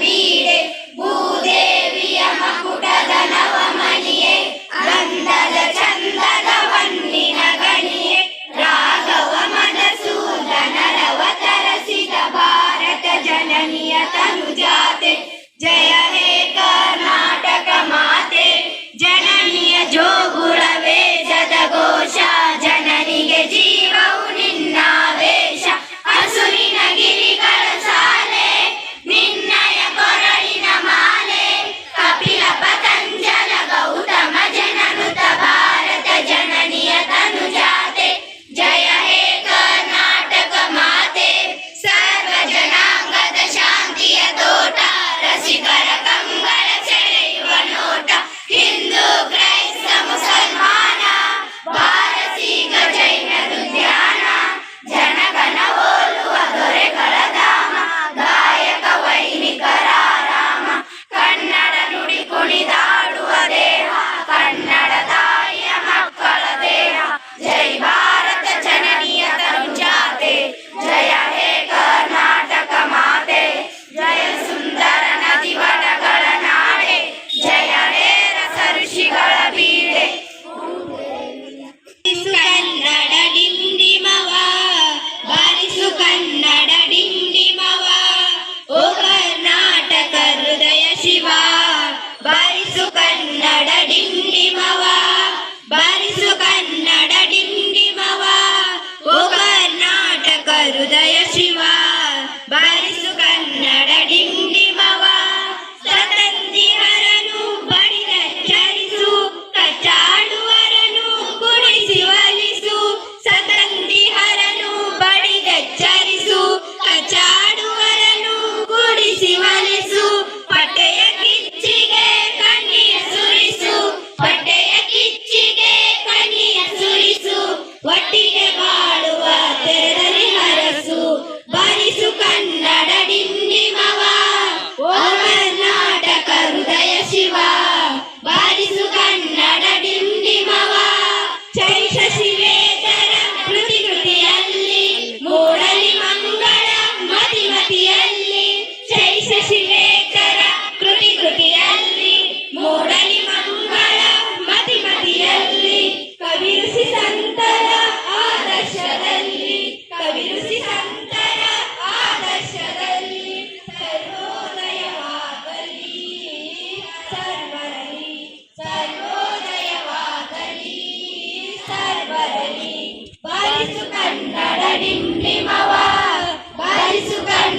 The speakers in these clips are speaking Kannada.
வீடு பூதேவிய மகுடதன வமணியே கந்தல சந்தல வன்னின கணியே ராகவ மதசூದನ ರವತರಸಿದ ಭಾರತ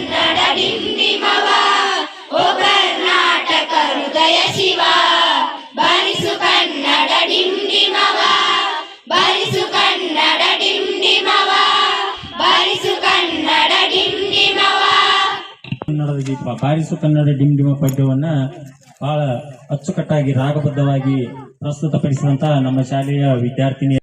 ಕನ್ನಡ ಡಿಂಡಿಮವ ಓ ಕರ್ನಾಟಕ ಕನ್ನಡದ ದೀಪ ಕನ್ನಡ ಬಹಳ ಅಚ್ಚುಕಟ್ಟಾಗಿ ರಾಗಬದ್ಧವಾಗಿ ಪ್ರಸ್ತುತಪಡಿಸಿದಂತಹ ನಮ್ಮ ಶಾಲೆಯ ವಿದ್ಯಾರ್ಥಿನಿ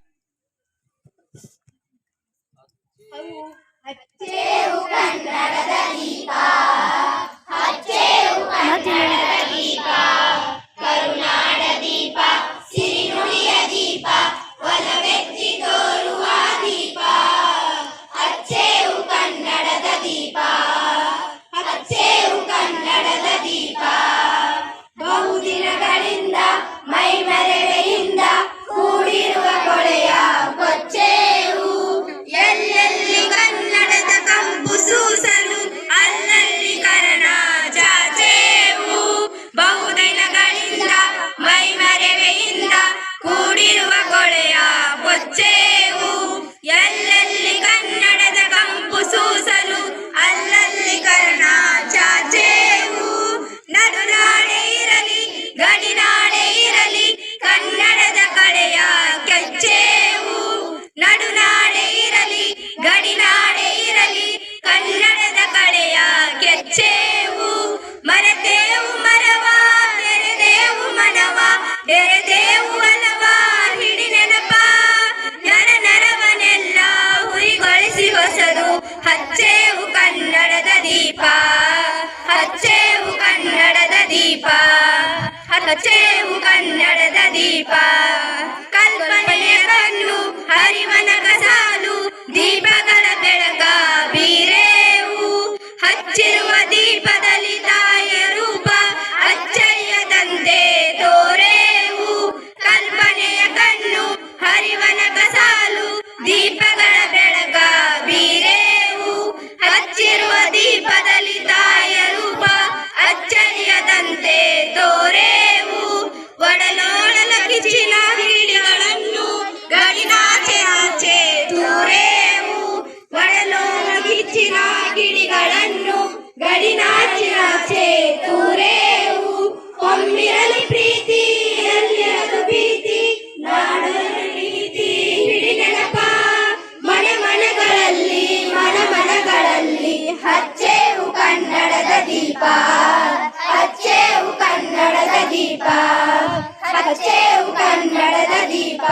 ತುಂಬಿರಲಿ ಪ್ರೀತಿ ಎಲ್ಲಿ ಅದು ಭೀತಿ. ನಾಡು ನೀತಿ ಹಿಡಿ ನೆನಪ ಮನೆ ಮನೆಗಳಲ್ಲಿ, ಮನ ಮನಗಳಲ್ಲಿ ಹಚ್ಚೇವು ಕನ್ನಡದ ದೀಪ. ಹಚ್ಚೇವು ಕನ್ನಡದ ದೀಪ. ಹಚ್ಚೇವು ಕನ್ನಡದ ದೀಪ.